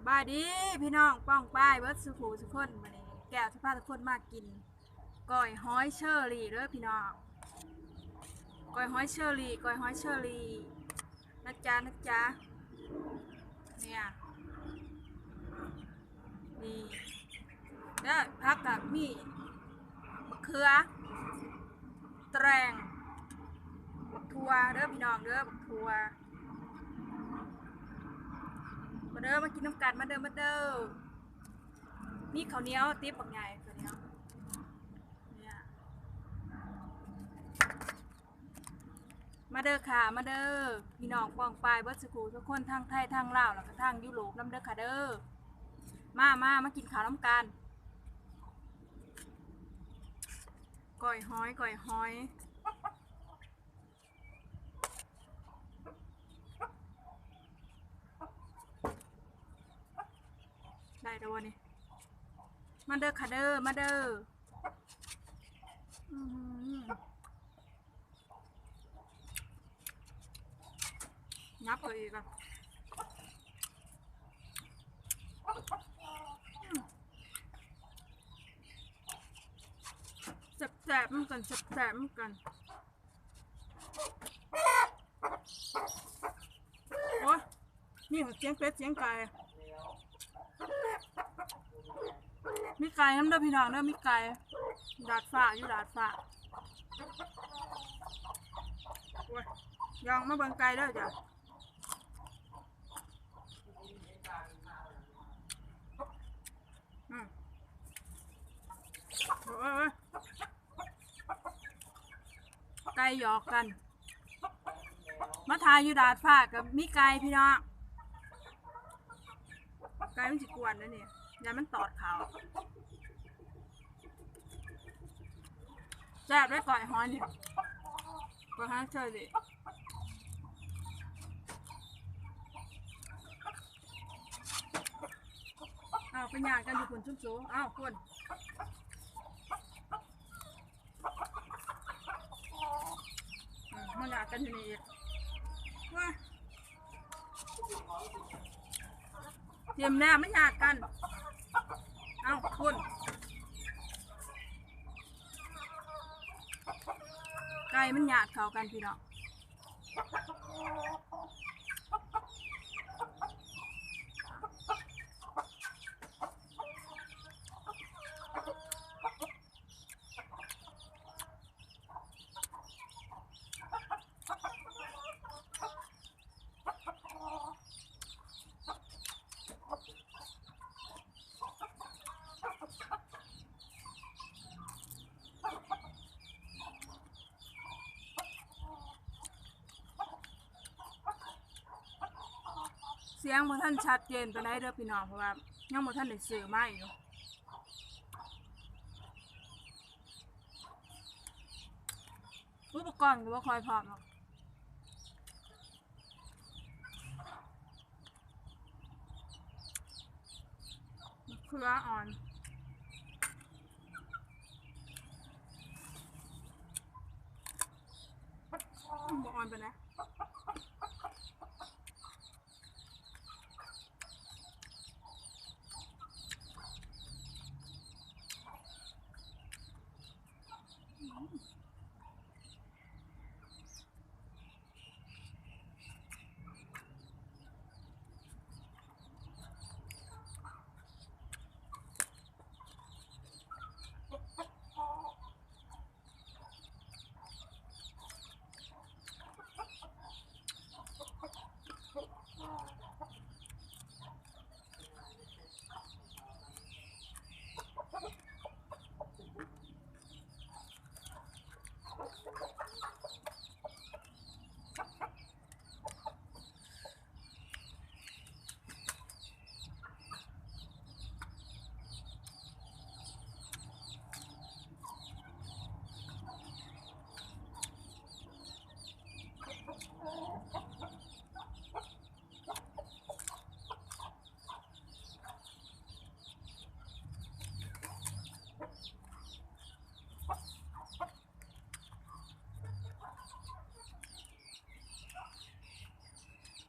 สบายดีพี่น้องป้องป้ายเบิร์ดสุขูสุกคนมาเนี่แก้วที่พทุกคนมากินก้อยห้อยเชอรี่เด้อพี่น้องก้อยห้อยเชอรี่ก้อยห้อยเชอรี่นะจ๊ะนะจ๊ะเนี่ยนี่เด้อพักกับมีมะเขือ แตรงบักทัวเด้อพี่น้องเด้อบักทัว มาเด้อมากินน้ำกันมาเด้อมาเด้อนี่ข้าวเหนียวติ๊บบักใหญ่ข้าวเหนียวเนี่ยมาเด้อค่ะมาเด้อพี่น้องปองปลายเบิร์ดสกูทุกคนทางไทยทางลาวแล้วก็ทางยุโรปน้ำเด้อค่ะเด้อมามามากินข้าวน้ำกันก่อยห้อยก่อยห้อย ได้แล้วนนี้มาเด้อค่ะเด้อมาเด้ออ,อเนับเลยกอะแสบๆมันกันแสบๆมันกันโอ้ยนี่เสียงเป็ดเสียงไก่ มีไก่น้ำเด้อพี่น้องเด้อมีไก่ดาดฟ้าอยู่ดาดฟ้าโอ้ยยองมาเบิ่งไก่เด้อจ้ะอืมโอ้ยไก่หยอกกัน มาทายอยู่ดาดฟ้ากับมีไก่พี่น้องไก่มันสิกวนนะเนี่ย ยามันตอดเขาแซ่บได้ก่อยหอยนี่ก่อยหอยเชยดิเอาเป็นอย่างกันอยู่คนชุ่มสูอ้าวคนอืมมันอยากกันอยู่นี่ว้าเตรียมแน่ไม่อยากกัน เอาคุณไก่ มันหยาดเข้ากันพี่น้อง สียงบ่ท่านชัดเจนไปได้เด้อพี่น้องเพราะว่ายังบ่ท่านได้ซื้อมาอยู่อุปกรณ์ก็บ่ค่อยพร้อมหรอกมะเขืออ่อนบ่อ่อนไปนะ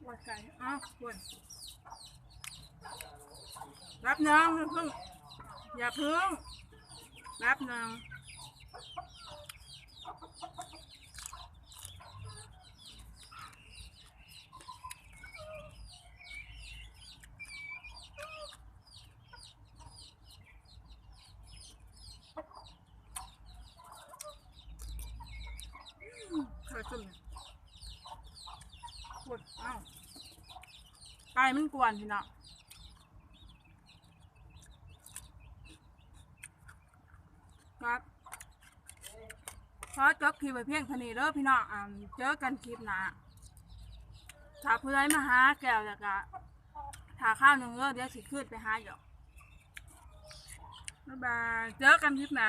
ว่าไก่อ้าวควรรับน้องอย่าเพึ่งอย่าเพึ่งรับน้องเคยจุ่มปวดอ้าวไก่มันกวนพี่น้องครับขอจบคลิปไว้เพียงเท่านี้เด้อพี่น้องเจอกันคลิปหน้าถ้าเพื่อนมาหาแก้วแล้วก็ถ้าข้าวหนึ่งเด้อเดี๋ยวสิขึ้นไปหาอยู่บ๊ายบายเจอกันคลิปหน้า